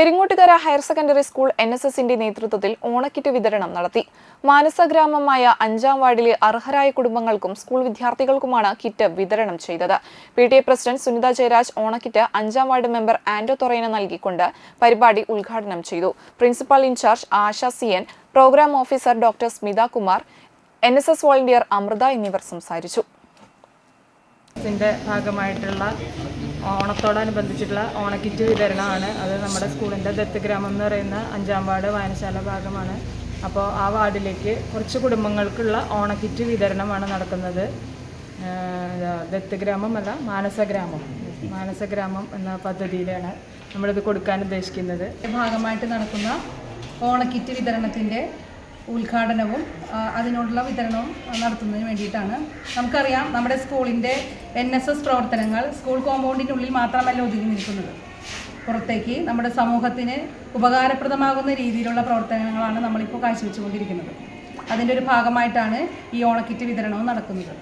Peringottukara higher secondary school N S എസിന്റെ നേതൃത്വത്തിൽ ഓണക്കിറ്റ് വിതരണം നടത്തി. മാനസ ഗ്രാമമായ അഞ്ചാം വാർഡിലെ അർഹരായ കുടുംബങ്ങൾക്കും സ്കൂൾ വിദ്യാർത്ഥികൾക്കുമാണ് കിറ്റ് വിതരണം ചെയ്തത്. P T A president Sunitha Jayaraj ഓണക്കിറ്റ് അഞ്ചാം വാർഡ് മെമ്പർ ആന്റോ തൊറൈന നൽകിക്കൊണ്ട് പരിപാടി ഉദ്ഘാടനം ചെയ്തു. Principal in charge Asha C N programme officer doctor Smitha Kumar N S S volunteer Amritha എന്നിവർ സംസാരിച്ചു. ിന്റെ ഭാഗമായിട്ടുള്ള ഓണത്തോടനുബന്ധിച്ചിട്ടുള്ള ഓണക്കിറ്റ് വിതരണമാണ്. അത് നമ്മുടെ സ്കൂളിന്റെ ദത്ത് ഗ്രാമം എന്ന് പറയുന്ന അഞ്ചാം വാർഡ് വായനശാല ഭാഗമാണ്. അപ്പോൾ ആ വാർഡിലേക്ക് കുറച്ച് കുടുംബങ്ങൾക്കുള്ള ഓണക്കിറ്റ് വിതരണമാണ് നടക്കുന്നത്. ദത്തഗ്രാമം അല്ല മാനസഗ്രാമം മാനസഗ്രാമം എന്ന പദ്ധതിയിലാണ് നമ്മളിത് കൊടുക്കാൻ ഉദ്ദേശിക്കുന്നത്. ഭാഗമായിട്ട് നടക്കുന്ന ഓണക്കിറ്റ് വിതരണത്തിന്റെ ഉദ്ഘാടനവും അതിനോടുള്ള വിതരണവും നടത്തുന്നതിന് വേണ്ടിയിട്ടാണ്. നമുക്കറിയാം നമ്മുടെ സ്കൂളിന്റെ എൻ എസ് എസ് പ്രവർത്തനങ്ങൾ സ്കൂൾ കോമ്പൗണ്ടിനുള്ളിൽ മാത്രമല്ല ഒതുങ്ങി നിൽക്കുന്നത്. പുറത്തേക്ക് നമ്മുടെ സമൂഹത്തിന് ഉപകാരപ്രദമാകുന്ന രീതിയിലുള്ള പ്രവർത്തനങ്ങളാണ് നമ്മളിപ്പോൾ കാഴ്ചവെച്ചുകൊണ്ടിരിക്കുന്നത്. അതിന്റെ ഒരു ഭാഗമായിട്ടാണ് ഈ ഓണക്കിറ്റ് വിതരണവും നടക്കുന്നത്.